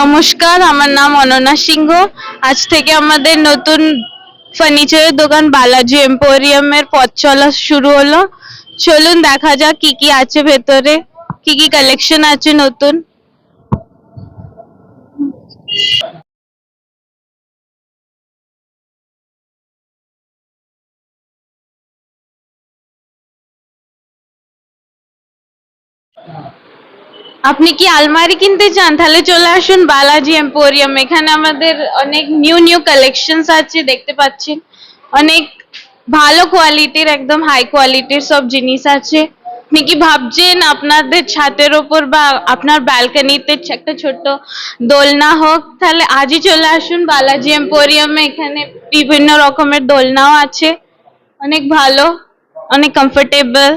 নমস্কার, আমার নাম অনন্যা সিংহ। আজ থেকে আমাদের নতুন ফার্নিচারের দোকান বালাজি এম্পোরিয়ামের পথ চলা শুরু হলো। চলুন দেখা যাক কি কি আছে ভেতরে, কি কি কালেকশন আছে নতুন। আপনি কি আলমারি কিনতে চান? তাহলে চলে আসুন বালাজি এম্পোরিয়াম। এখানে আমাদের অনেক নিউ নিউ কালেকশনস আছে, দেখতে পাচ্ছেন। অনেক ভালো কোয়ালিটির একদম হাই কোয়ালিটির সব জিনিস আছে। আপনি কি ভাবছেন আপনাদের ছাদের ওপর বা আপনার ব্যালকনিতে একটা ছোট্ট দোলনা হোক? তাহলে আজই চলে আসুন বালাজি এম্পোরিয়ামে এখানে বিভিন্ন রকমের দোলনাও আছে। অনেক ভালো, অনেক কমফোর্টেবল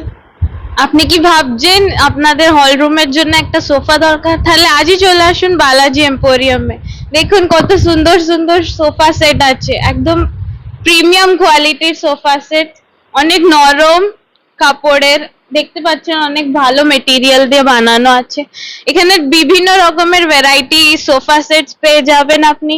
আপনি কি ভাবছেন আপনাদের হল রুমের জন্য একটা সোফা দরকার? তাহলে আজই চলে আসুন বালাজি এম্পোরিয়ামে দেখুন কত সুন্দর সুন্দর সোফা সেট আছে। একদম প্রিমিয়াম কোয়ালিটির সোফা সেট অনেক নরম কাপড়ের। দেখতে পাচ্ছেন অনেক ভালো মেটেরিয়াল দিয়ে বানানো আছে। এখানে বিভিন্ন রকমের ভ্যারাইটি সোফা সেটস পেয়ে যাবেন আপনি।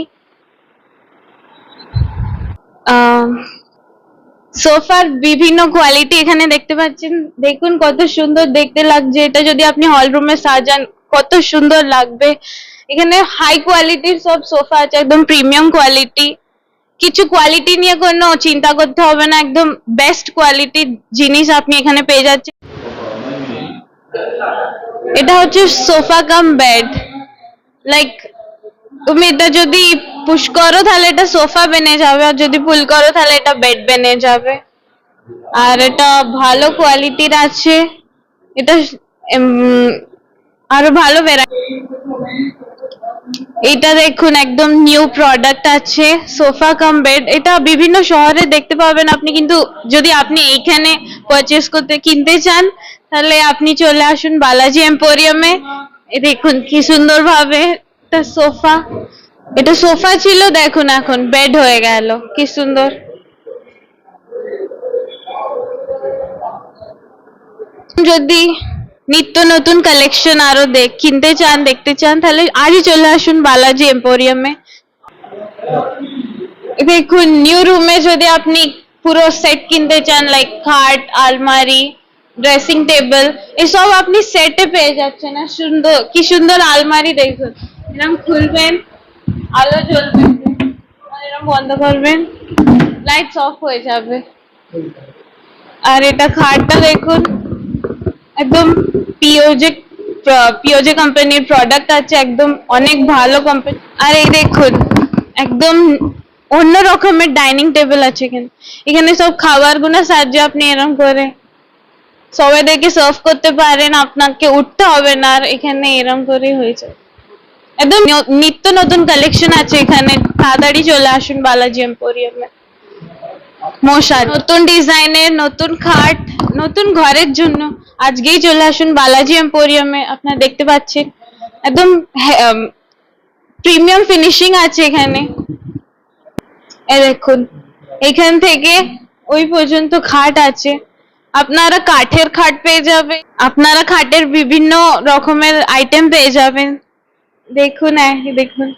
সোফার বিভিন্ন কোয়ালিটি এখানে দেখতে পাচ্ছেন। দেখুন কত সুন্দর দেখতে লাগছে। এটা যদি আপনি হল রুমে সাজান, কত সুন্দর লাগবে। এখানে হাই কোয়ালিটির সব সোফা আছে, একদম প্রিমিয়াম কোয়ালিটি কিছু কোয়ালিটি নিয়ে কোনো চিন্তা করতে হবে না, একদম বেস্ট কোয়ালিটির জিনিস আপনি এখানে পেয়ে যাচ্ছেন। এটা হচ্ছে সোফা কাম বেড লাইক তুমি এটা যদি পুশ করো, তাহলে এটা সোফা বেনে যাবে। আর যদি পুল করো, তাহলে এটা বেড বেনে যাবে। আর এটা ভালো কোয়ালিটির আছে। এটা আরও ভালো ভ্যারাইটি এটা দেখুন, একদম নিউ প্রোডাক্ট আছে। সোফা কাম বেড এটা বিভিন্ন শহরে দেখতে পাবেন আপনি। কিন্তু যদি আপনি এইখানে পারচেস করতে, কিনতে চান, তাহলে আপনি চলে আসুন বালাজি এম্পোরিয়ামে। দেখুন, কি সুন্দর এটা সোফা। এটা সোফা ছিল, দেখুন এখন বেড হয়ে গেল। কি সুন্দর। যদি নিত্য নতুন কালেকশন আরও দেখ, কিনতে চান, দেখতে চান, তাহলে আজই চলে আসুন বালাজি এম্পোরিয়ামে দেখুন নিউ রুমে যদি আপনি পুরো সেট কিনতে চান লাইক খাট, আলমারি ড্রেসিং টেবিল এসব আপনি সেটে পেয়ে যাচ্ছেন। আর সুন্দর, কি সুন্দর আলমারি দেখুন। এরকম খুলবেন, আলো জ্বলবে। এরকম বন্ধ করবেন লাইটস অফ হয়ে যাবে। আর এটা খাটটা দেখুন, একদম পিওজে পিওজে কোম্পানির প্রোডাক্ট আছে, একদম অনেক ভালো কোম্পানি আর এই দেখুন, একদম অন্য রকমের ডাইনিং টেবিল আছে এখানে। এখানে সব খাবারগুলো আপনি এরকম করে। সবাইদেরকে সার্ভ করতে পারেন, আপনাকে উঠতে হবে না, আর এখানে এরকম করে হয়ে যায় একদম নিত্য নতুন কালেকশন আছে এখানে। তাড়াতাড়ি চলে আসুন বালাজি এম্পোরিয়ামে মশার নতুন ডিজাইনের, নতুন খাট, নতুন ঘরের জন্য আজকেই চলে আসুন বালাজি এম্পোরিয়ামে আপনারা দেখতে পাচ্ছেন, একদম প্রিমিয়াম ফিনিশিং আছে এখানে। এ দেখুন, এখান থেকে ওই পর্যন্ত খাট আছে। আপনারা কাঠের খাট পেয়ে যাবেন। আপনারা খাটের বিভিন্ন রকমের আইটেম পেয়ে যাবেন। দেখুন এই দেখুন।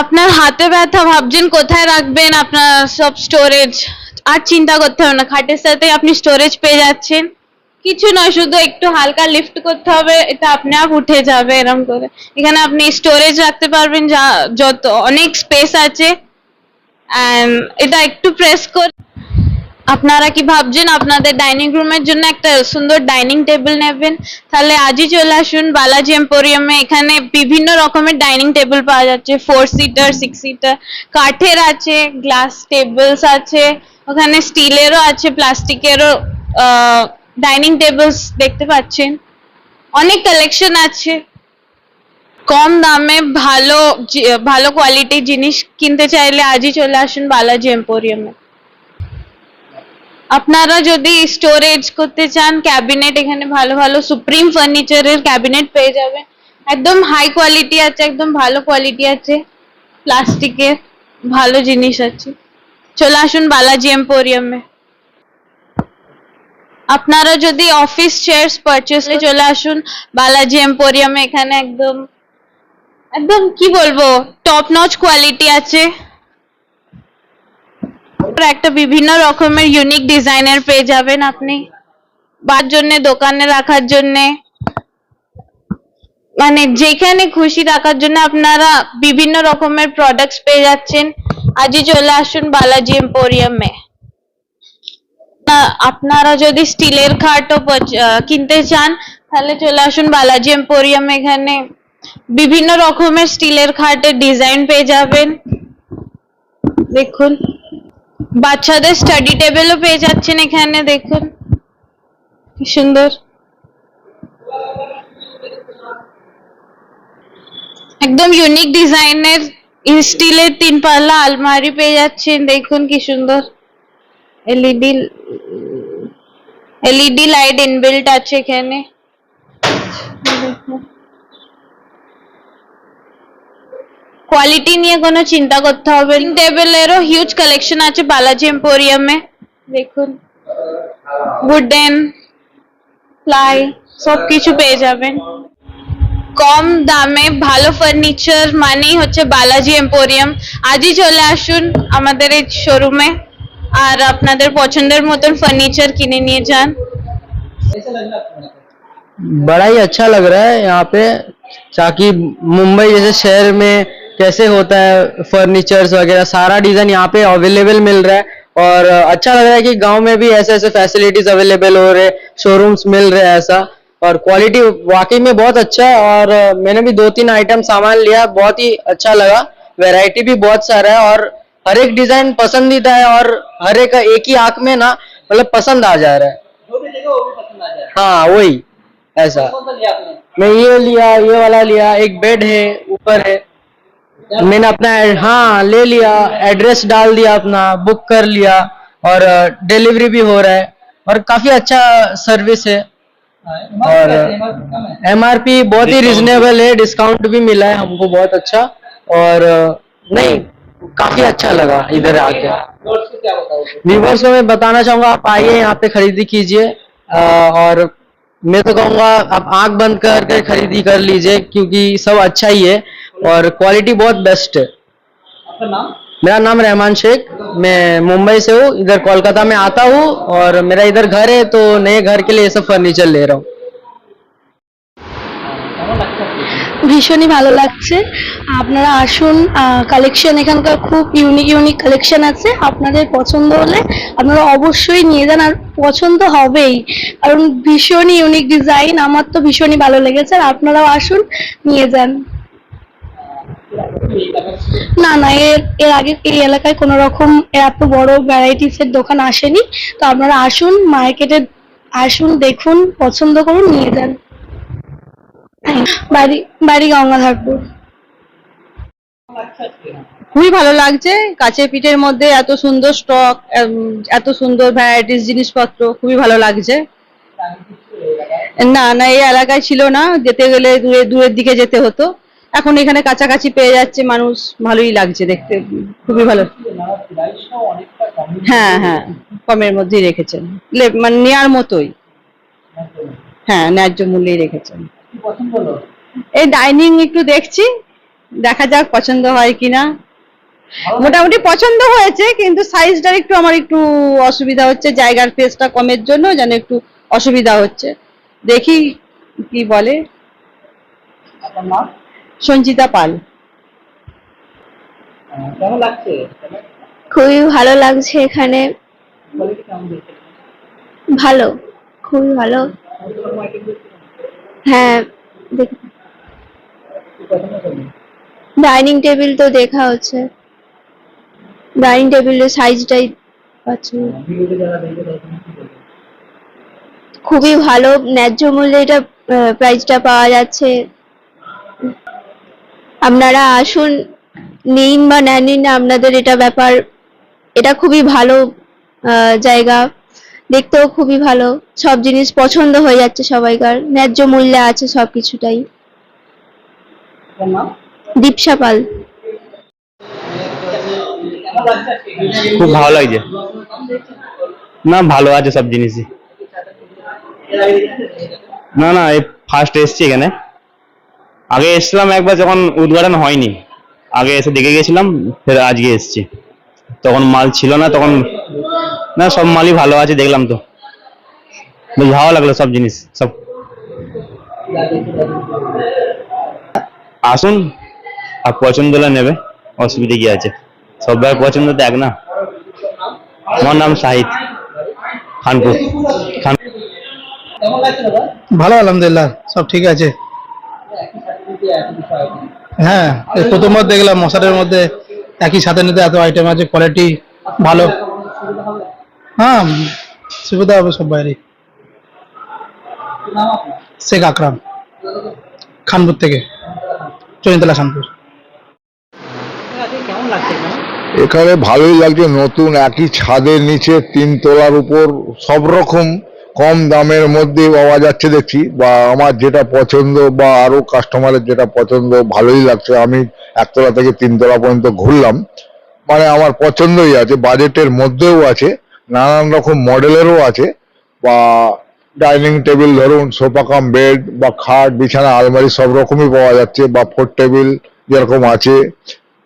আপনার হাতে ব্যথা ভাবছেন কোথায় রাখবেন আপনার সব স্টোরেজ আর চিন্তা করতে হবে না খাটের সাথে আপনি স্টোরেজ পেয়ে যাচ্ছেন। কিছু নয় শুধু একটু হালকা লিফট করতে হবে এটা আপনি আপ উঠে যাবে এরকম করে। এখানে আপনি স্টোরেজ রাখতে পারবেন যা যত অনেক স্পেস আছে। এটা একটু প্রেস করে আপনারা কি ভাবছেন আপনাদের ডাইনিং রুমের জন্য একটা সুন্দর ডাইনিং টেবিল নেবেন? তাহলে আজই চলে আসুন বালাজি এম্পোরিয়ামে এখানে বিভিন্ন রকমের ডাইনিং টেবিল পাওয়া যাচ্ছে। ফোর সিটার সিক্স সিটার কাঠের আছে গ্লাস টেবিলস আছে। ওখানে স্টিলেরও আছে, প্লাস্টিকেরও ডাইনিং টেবিলস দেখতে পাচ্ছেন। অনেক কালেকশন আছে। কম দামে ভালো ভালো কোয়ালিটির জিনিস কিনতে চাইলে আজই চলে আসুন বালাজি এম্পোরিয়ামে আপনারা যদি স্টোরেজ করতে চান ক্যাবিনেট এখানে ভালো ভালো সুপ্রিম ফার্নিচারের ক্যাবিনেট পেয়ে যাবেন। একদম হাই কোয়ালিটি আছে, একদম ভালো কোয়ালিটি আছে। প্লাস্টিকের ভালো জিনিস আছে। চলে আসুন বালাজি এম্পোরিয়ামে আপনারা যদি অফিস চেয়ার্স পারচেস চলে আসুন, বালাজি এম্পোরিয়াম এখানে একদম একদম কি বলব টপ নচ কোয়ালিটি আছে। আর একটা বিভিন্ন রকমের ইউনিক ডিজাইনের পেয়ে যাবেন আপনি। বার জন্য, দোকানে রাখার জন্য। মানে যেখানে খুশি রাখার জন্য আপনারা বিভিন্ন রকমের প্রোডাক্টস পেয়ে যাচ্ছেন। আজই চলে আসুন বালাজি এম্পোরিয়ামে। আপনারা যদি স্টিলের খাটও কিনতে চান, তাহলে চলে আসুন বালাজি এম্পোরিয়াম এখানে। বিভিন্ন রকমের স্টিলের খাটের ডিজাইন পেয়ে যাবেন। দেখুন। বাচ্চাদের স্টাডি টেবিলও পেয়ে যাচ্ছেন এখানে, দেখুন। কি সুন্দর। একদম ইউনিক ডিজাইনের স্টিলের তিন পাল্লা আলমারি পেয়ে যাচ্ছেন, দেখুন কি সুন্দর। এলইডি এলইডি লাইট ইনবিল্ট আছে এখানে। কোয়ালিটি নিয়ে কোনো চিন্তা করতে হবে না টেবিলেরও হিউজ কালেকশন আছে বালাজি এম্পোরিয়ামে দেখুন উডেন প্লাই সব কিছু পেয়ে যাবেন কম দামে ভালো ফার্নিচার মানেই হচ্ছে বালাজি এম্পোরিয়াম আজই চলে আসুন আমাদের এই শোরুমে আর আপনাদের পছন্দের মতন ফার্নিচার কিনে নিয়ে যান बड़ा ही अच्छा लग रहा है यहाँ पे ताकि मुंबई जैसे शहर में कैसे होता है फर्नीचर्स वगैरह सारा डिज़ाइन यहाँ पे अवेलेबल मिल रहा है। और अच्छा लग रहा है कि गाँव में भी ऐसे ऐसे फैसिलिटीज़ अवेलेबल हो रहे शोरूम्स मिल रहे हैं ऐसा। और क्वालिटी वाकई में बहुत अच्छा है और मैंने भी दो तीन आइटम सामान लिया बहुत ही अच्छा लगा। वैरायटी भी बहुत सारा है और हर एक डिज़ाइन पसंदीदा है और हर एक एक ही आँख में ना मतलब पसंद आ जा रहा है। जो भी देखो वो भी पसंद आ जाए। हाँ वही ऐसा। मैं ये लिया ये वाला लिया एक बेड है ऊपर है। मैंने अपना हाँ ले लिया एड्रेस डाल दिया अपना बुक कर लिया और डिलीवरी भी हो रहा है और काफ़ी अच्छा सर्विस है। और कम है एमआरपी बहुत ही रिजनेबल है डिस्काउंट भी मिला है हमको बहुत अच्छा और नहीं काफ़ी अच्छा लगा इधर आके। व्यूवर्स को मैं बताना चाहूँगा आप आइए यहाँ पे खरीदी कीजिए और मैं तो कहूँगा आप आँख बंद करके खरीदी कर लीजिए क्योंकि सब अच्छा ही है। और क्वालिटी बहुत बेस्ट है आपका नाम मेरा नाम रहमान शेख मैं मुंबई से हूँ इधर कोलकाता में आता हूँ और मेरा इधर घर है तो नए घर के लिए ये सब फर्नीचर ले रहा हूँ কেমন লাগছে আপনি? ভীষণই ভালো লাগছে আপনারা আসুন কালেকশন এখানকার খুব ইউনিক ইউনিক কালেকশন আছে আপনাদের পছন্দ হলে আপনারা অবশ্যই নিয়ে যান আর পছন্দ হবেই কারণ ভীষণই ইউনিক ডিজাইন আমার তো ভীষণই ভালো লেগেছে আর আপনারাও আসুন নিয়ে যান এই দেখাচ্ছি। না না, এর এর আগে এই এলাকায় কোনো রকম এত বড় ভ্যারাইটিস এর দোকান আসেনি। তো আপনারা আসুন মার্কেটে আসুন, দেখুন, পছন্দ করুন, নিয়ে যান। বাড়ি বাড়ি গঙ্গাধরপুর? খুবই ভালো লাগছে কাছের পিঠের মধ্যে এত সুন্দর স্টক এত সুন্দর ভ্যারাইটিস জিনিসপত্র, খুবই ভালো লাগছে। কিছু না না, এই এলাকায় ছিল না, যেতে গেলে দূরে, দূরের দিকে যেতে হতো। এখন এখানে কাছাকাছি পেয়ে যাচ্ছে মানুষ, ভালোই লাগছে দেখতে, খুবই ভালো। হ্যাঁ হ্যাঁ কমের মধ্যেই রেখেছেন। মানে নেয়ার মতোই। হ্যাঁ ন্যায্য মূল্যেই রেখেছেন। এই ডাইনিং একটু দেখছি, দেখা যাক পছন্দ হয় কিনা। মোটামুটি পছন্দ হয়েছে, কিন্তু সাইজটা একটু আমার একটু অসুবিধা হচ্ছে, জায়গার স্পেসটা কমের জন্য যেন একটু অসুবিধা হচ্ছে। দেখি কি বলে। আপনার নাম সঞ্চিতা পাল কেমন লাগছে খুবই ভালো লাগছে এখানে। ভালো খুবই ভালো। হ্যাঁ ডাইনিং টেবিল তো দেখা হচ্ছে। ডাইনিং টেবিলের সাইজটাই পাচ্ছি। বলবেন খুবই ভালো ন্যায্য মূল্যে এটা প্রাইসটা পাওয়া যাচ্ছে। আপনারা আসুন নিন বা নিন আপনাদের এটা ব্যাপার, এটা খুবই ভালো জায়গা। দেখতেও খুবই ভালো। সব জিনিস পছন্দ হয়ে যাচ্ছে সবাইকার। ন্যায্য মূল্যে আছে সব কিছুটাই দীপসা পাল? খুব ভালো লাগছে। না, ভালো আছে সব জিনিসই? না না, এই ফার্স্ট এসছি এখানে। আগে এসেছিলাম একবার যখন উদ্ঘাটন হয়নি। আগে এসে দেখে গেছিলাম ফের আজকে এসেছি। তখন মাল ছিল না তখন না সব মালই ভালো আছে দেখলাম তো। বেশ ভালো লাগল সব জিনিস সব। আসুন আর পছন্দ হলে নেবে অসুবিধা কি আছে? সবাই পছন্দ তো এক না। আমার নাম শাহিদ খানপুর। খান ভালো আলহামদুলিল্লাহ সব ঠিক আছে। হ্যাঁ প্রথমবার দেখলাম, মশারের মধ্যে একই সাথে নিতে এত আইটেম আছে কোয়ালিটি ভালো। হ্যাঁ সুবিধা হবে সব বাইরে শেখ আকরাম, খানপুর থেকে চৈতলা খানপুর। এখানে ভালোই লাগছে, নতুন একই ছাদের নিচে তিন তলার উপর সব রকম কম দামের মধ্যে পাওয়া যাচ্ছে দেখছি, বা আমার যেটা পছন্দ বা আরও কাস্টমারের যেটা পছন্দ, ভালোই লাগছে। আমি একতলা থেকে তিনতলা পর্যন্ত ঘুরলাম। মানে আমার পছন্দই আছে বাজেটের মধ্যেও আছে, নানান রকম মডেলেরও আছে, বা ডাইনিং টেবিল ধরুন সোফা কাম বেড বা খাট, বিছানা, আলমারি সব রকমই পাওয়া যাচ্ছে, বা ফোর টেবিল যেরকম আছে।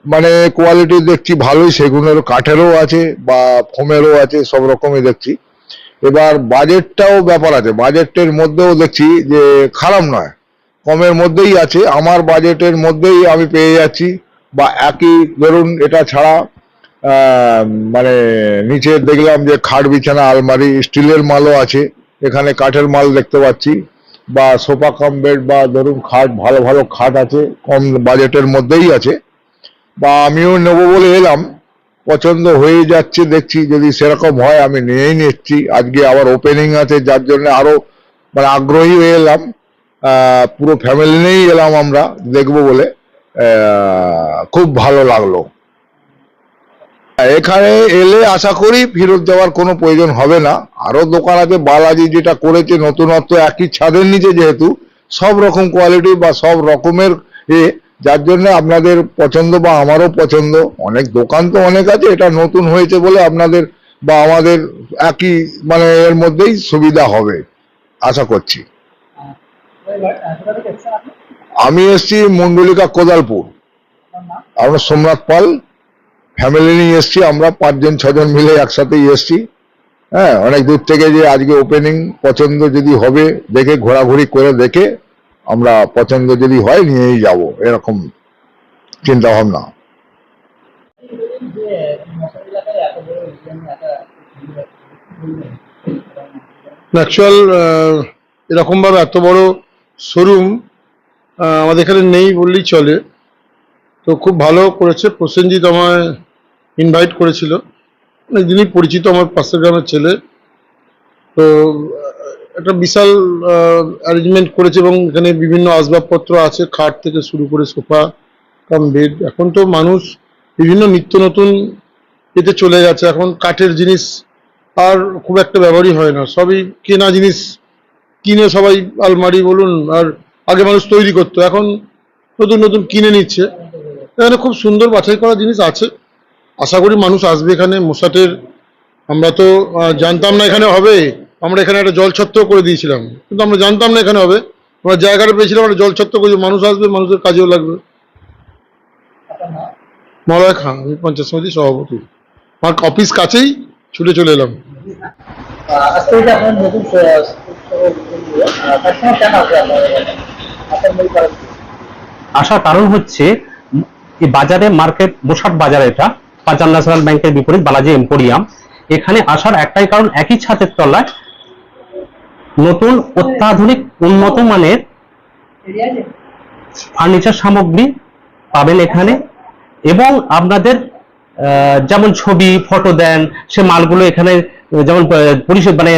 মানে কোয়ালিটি দেখছি ভালোই সেগুনের কাঠেরও আছে, বা ফোমেরও আছে, সব রকমই দেখছি। এবার বাজেটটাও ব্যাপার আছে। বাজেটের মধ্যেও দেখছি যে খারাপ নয়। কমের মধ্যেই আছে। আমার বাজেটের মধ্যেই আমি পেয়ে যাচ্ছি। বা একই ধরুন এটা ছাড়া মানে নিচে দেখলাম যে খাট, বিছানা, আলমারি, স্টিলের মালও আছে। এখানে কাঠের মাল দেখতে পাচ্ছি। বা সোফা, কাম বেড বা ধরুন খাট, ভালো ভালো খাট আছে। কম বাজেটের মধ্যেই আছে। বা আমিও নেব বলে এলাম। পছন্দ হয়ে যাচ্ছে, দেখছি যদি সেরকম হয় আমি নিয়েই নিচ্ছি। আজকে আবার ওপেনিং আছে, যার জন্য আরও মানে আগ্রহী হয়ে এলাম। পুরো ফ্যামিলি নিয়েই এলাম আমরা, দেখব বলে। খুব ভালো লাগল। এখানে এলে আশা করি ফেরত দেওয়ার কোনো প্রয়োজন হবে না। আরও দোকান আছে, বালাজি যেটা করেছে, নতুনত্ব একই ছাদের নিচে যেহেতু, সব রকম কোয়ালিটি বা সব রকমের এ যার জন্য আপনাদের পছন্দ বা আমারও পছন্দ, অনেক দোকান তো অনেক আছে, এটা নতুন হয়েছে বলে আপনাদের বা আমাদের একই মানে এর মধ্যেই সুবিধা হবে, আশা করছি। আমি এসছি মন্ডলিকা কোদালপুর। আমরা সোমনাথ পাল ফ্যামিলি নিয়ে এসছি, আমরা পাঁচজন, ছজন মিলে একসাথেই এসছি। হ্যাঁ অনেক দূর থেকে যে আজকে ওপেনিং পছন্দ যদি হবে, দেখে, ঘোরাঘুরি করে দেখে আমরা পছন্দ যদি হয় নিয়েই যাব, এরকম চিন্তা ভাবনা অ্যাকচুয়াল এরকম ভাবে এত বড় শোরুম আমাদের এখানে নেই বললেই চলে। তো খুব ভালো করেছে, প্রসেনজিৎ আমায় ইনভাইট করেছিল। অনেকদিনই পরিচিত আমার পাশের গ্রামের ছেলে। তো একটা বিশাল অ্যারেঞ্জমেন্ট করেছে এবং এখানে বিভিন্ন আসবাবপত্র আছে, খাট থেকে শুরু করে সোফা, কাম বেড। এখন তো মানুষ বিভিন্ন নিত্য নতুন এতে চলে গেছে। এখন কাঠের জিনিস আর খুব একটা ব্যবহারই হয় না। সবই কেনা জিনিস, কিনে সবাই আলমারি বলুন, আর আগে মানুষ তৈরি করতো। এখন নতুন নতুন কিনে নিচ্ছে। এখানে খুব সুন্দর বাছাই করা জিনিস আছে। আশা করি মানুষ আসবে এখানে। মশাটের আমরা তো জানতাম না এখানে হবে। আমরা এখানে একটা জল ছত্র করে দিয়েছিলাম। কিন্তু আমরা জানতাম না এখানে হবে। আমরা জায়গাটা পেয়েছিলাম, একটা জল ছত্র করে মানুষ আসবে, মানুষের কাজেও লাগবে। মলয় খান, আমি পঞ্চায়েত সমিতির সভাপতি। আমার অফিস কাছেই ছুটে চলে এলাম। যে? আসার কারণ হচ্ছে, এই বাজারে মার্কেট বসাট বাজার এটা পাঞ্জাব ন্যাশনাল ব্যাংকের বিপরীত, বালাজি এম্পোরিয়াম। এখানে আসার একটাই কারণ, একই ছাদের তলায় নতুন অত্যাধুনিক উন্নত মানের ফার্নিচার সামগ্রী পাবেন এখানে। এবং আপনাদের যেমন ছবি ফটো দেন, সে মালগুলো এখানে, যেমন পরিষেবা মানে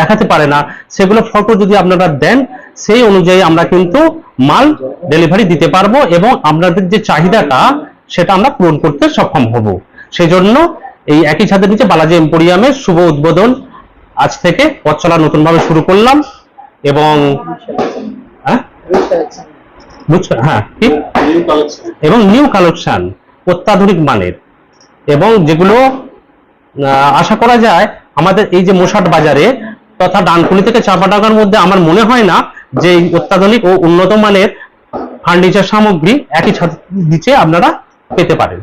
দেখাতে পারে না, সেগুলো ফটো যদি আপনারা দেন, সেই অনুযায়ী আমরা কিন্তু মাল ডেলিভারি দিতে পারব এবং আপনাদের যে চাহিদাটা, সেটা আমরা পূরণ করতে সক্ষম হব। সেই জন্য এই একই ছাদের নিচে বালাজি এম্পোরিয়ামের শুভ উদ্বোধন আজ থেকে পথ চলা নতুনভাবে শুরু করলাম এবং হ্যাঁ? বুঝছ হ্যাঁ কি? এবং নিউ কালেকশন অত্যাধুনিক মানের। এবং যেগুলো আশা করা যায় আমাদের এই যে মোশাট বাজারে তথা ডানকুনি থেকে চাপাডাঙ্গার মধ্যে আমার মনে হয় না যে অত্যাধুনিক ও উন্নত মানের ফার্নিচার সামগ্রী একই ছাদের নিচে আপনারা পেতে পারেন।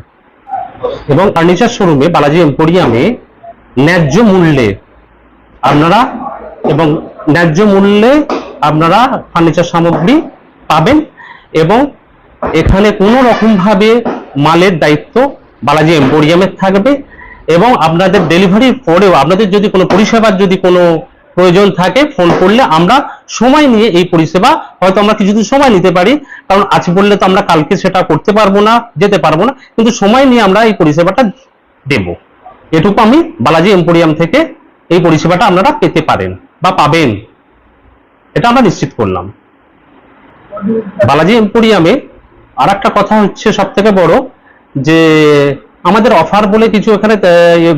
এবং ফার্নিচার শোরুমে বালাজি এম্পোরিয়ামে ন্যায্য মূল্যে আপনারা এবং ন্যায্য মূল্যে আপনারা ফার্নিচার সামগ্রী পাবেন এবং এখানে কোনো রকম ভাবে মালের দায়িত্ব বালাজি এম্পোরিয়ামের থাকবে এবং আপনাদের ডেলিভারির পরেও আপনাদের যদি কোনো পরিষেবার যদি কোনো প্রয়োজন থাকে ফোন করলে আমরা সময় নিয়ে এই পরিষেবা হয়তো আমরা কিছুদিন সময় নিতে পারি। কারণ আজ বললে তো আমরা কালকে সেটা করতে পারব না, যেতে পারব না। কিন্তু সময় নিয়ে আমরা এই পরিষেবাটা দেব। এটুকু আমি বালাজি এম্পোরিয়াম থেকে এই পরিষেবাটা আপনারা পেতে পারেন বা পাবেন। এটা আমরা নিশ্চিত করলাম। বালাজি এম্পোরিয়ামে আর একটা কথা হচ্ছে সব থেকে বড়, যে আমাদের অফার বলে কিছু এখানে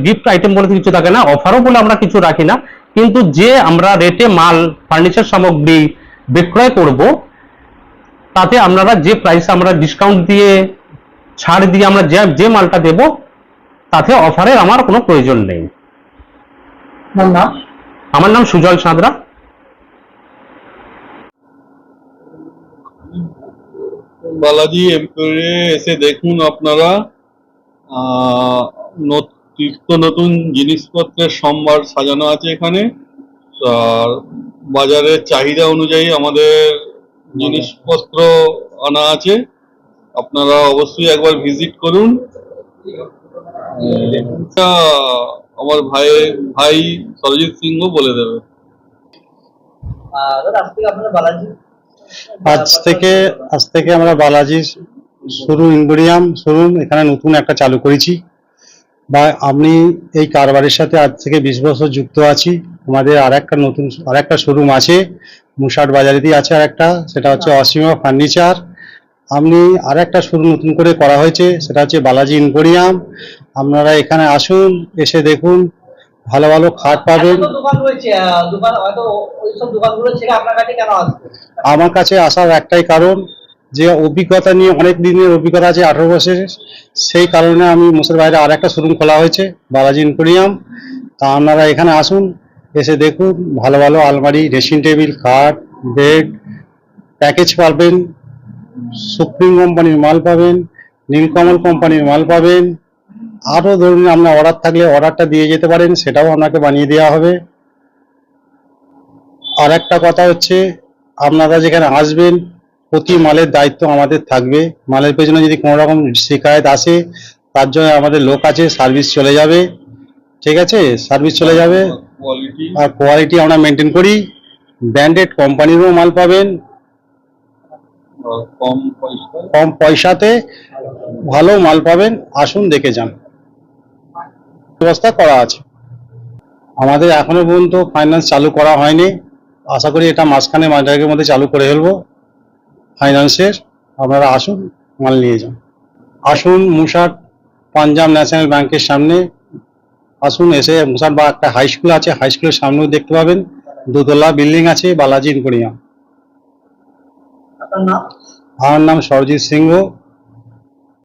গিফট আইটেম বলে কিছু থাকে না, অফারও বলে আমরা কিছু রাখি না, কিন্তু যে আমরা রেটে মাল ফার্নিচার সামগ্রী বিক্রয় করব, তাতে আপনারা যে প্রাইস আমরা ডিসকাউন্ট দিয়ে, ছাড় দিয়ে আমরা যে যে মালটা দেব, তাতে অফারের আমার কোনো প্রয়োজন নেই। আমার নাম? সুজল সাঁতরা। বালাজি এম্পোরিয়ে এসে দেখুন আপনারা নিত্য নতুন জিনিসপত্রের সম্ভার সাজানো আছে এখানে। আর বাজারের চাহিদা অনুযায়ী আমাদের জিনিসপত্র আনা আছে। আপনারা অবশ্যই একবার ভিজিট করুন। আমার ভাই ভাই সরজিৎ সিংহ বলে দেবে। আজ থেকে আপনারা বালাজি? আজ থেকে আজ থেকে আমরা বালাজির শুরু ইম্পোরিয়াম শোরুম এখানে নতুন একটা চালু করেছি। বা আমি এই কারবারের সাথে আজ থেকে বিশ বছর যুক্ত আছি। আমাদের আর একটা নতুন আর একটা শোরুম আছে মুসাট বাজারেতেই আছে আর একটা সেটা হচ্ছে অসীমা ফার্নিচার। আপনি আর একটা শুরু নতুন করে করা হয়েছে সেটা হচ্ছে বালাজি ইনকোরিয়াম আপনারা এখানে আসুন এসে দেখুন ভালো ভালো খাট পাবেন। আমার কাছে আসার একটাই কারণ যে অভিজ্ঞতা নিয়ে অনেক দিনের অভিজ্ঞতা আছে আঠারো বছরের সেই কারণে আমি মুসের বাইরে আর একটা শোরুম খোলা হয়েছে বালাজি ইনকোরিয়াম তা আপনারা এখানে আসুন এসে দেখুন ভালো ভালো আলমারি ড্রেসিং টেবিল খাট বেড প্যাকেজ পাবেন। সুপ্রিম কোম্পানির মাল পাবেন নীলকমল কোম্পানির মাল পাবেন। আরও ধরুন আপনার অর্ডার থাকলে অর্ডারটা দিয়ে যেতে পারেন সেটাও আপনাকে বানিয়ে দেওয়া হবে। আর একটা কথা হচ্ছে আপনারা যেখানে আসবেন প্রতি মালের দায়িত্ব আমাদের থাকবে। মালের পেছনে যদি কোনো রকম শিকায়ত আসে তার জন্য আমাদের লোক আছে সার্ভিস চলে যাবে। ঠিক আছে? সার্ভিস চলে যাবে। আর কোয়ালিটি আমরা মেনটেন করি। ব্র্যান্ডেড কোম্পানিরও মাল পাবেন। কম পয়সাতে? ভালো মাল পাবেন, আসুন দেখে যান। ব্যবস্থা করা আছে। আমাদের এখনও পর্যন্ত ফাইন্যান্স চালু করা হয়নি। আশা করি এটা মাঝখানে মাঝের মধ্যে চালু করে ফেলব। ফাইন্যান্সের আপনারা আসুন, মাল নিয়ে যান। আসুন মুসাট পাঞ্জাব ন্যাশনাল ব্যাংকের সামনে। আসুন এসে মুসাট বা একটা হাই স্কুল আছে হাই স্কুলের সামনেও দেখতে পাবেন। দুতলা বিল্ডিং আছে, বালাজি ইনকোরিয়াম। আপনার নাম? আমার নাম সরজিৎ সিংহ।